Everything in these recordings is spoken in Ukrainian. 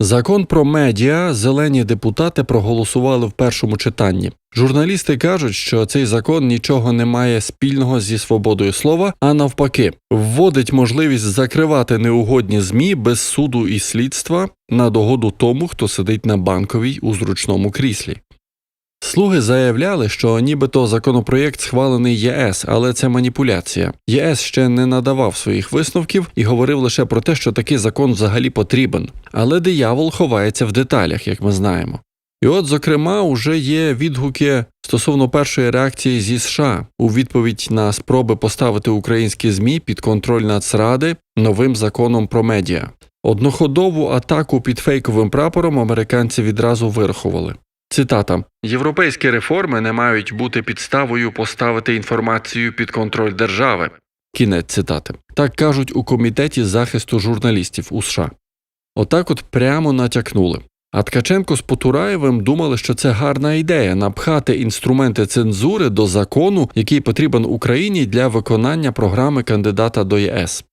Закон про медіа зелені депутати проголосували в першому читанні. Журналісти кажуть, що цей закон нічого не має спільного зі свободою слова, а навпаки, вводить можливість закривати неугодні змі без суду і слідства на догоду тому, хто сидить на банковій у зручному кріслі. Слуги заявляли, що нібито законопроєкт схвалений ЄС, але це маніпуляція. ЄС ще не надавав своїх висновків і говорив лише про те, що такий закон взагалі потрібен. Але диявол ховається в деталях, як ми знаємо. І от, зокрема, уже є відгуки стосовно першої реакції зі США у відповідь на спроби поставити українські змі під контроль Нацради новим законом про медіа. Одноходову атаку під фейковим прапором американці відразу вирахували. Цитата: Європейські реформи не мають бути підставою поставити інформацію під контроль держави. Кінець цитати. Так кажуть у комітеті захисту журналістів у США. Отак от прямо натякнули. А Ткаченко з Потураєвим думали, що це гарна ідея напхати інструменти цензури до закону, який потрібен Україні для виконання програми кандидата до ЄС.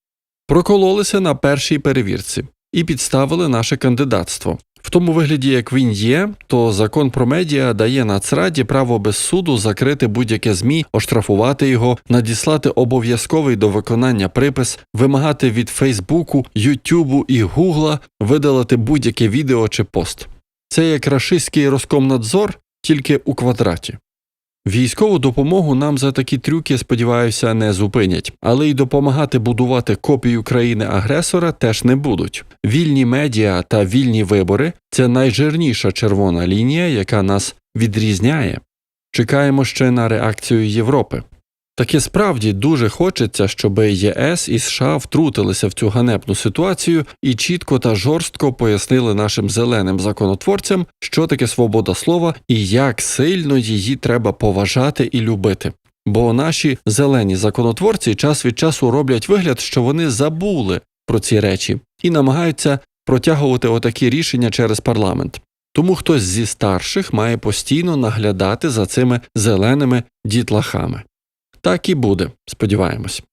Прокололися на першій перевірці і підставили наше кандидатство. В тому вигляді, як він є, то закон про медіа дає Нацраді право без суду закрити будь-яке ЗМІ, оштрафувати його, надіслати обов'язковий до виконання припис, вимагати від Фейсбуку, Ютубу і Гугла видалити будь-яке відео чи пост. Це як рашистський Роскомнадзор, тільки у квадраті. Військову допомогу нам за такі трюки, сподіваюся, не зупинять, але й допомагати будувати копію країни агресора теж не будуть. Вільні медіа та вільні вибори це найжирніша червона лінія, яка нас відрізняє. Чекаємо ще на реакцію Європи. Таке справді дуже хочеться, щоб ЄС і США втрутилися в цю ганебну ситуацію і чітко та жорстко пояснили нашим зеленим законотворцям, що таке свобода слова і як сильно її треба поважати і любити. Бо наші зелені законотворці час від часу роблять вигляд, що вони забули про ці речі і намагаються протягувати отакі рішення через парламент. Тому хтось зі старших має постійно наглядати за цими зеленими дітлахами. Так і буде, сподіваємось.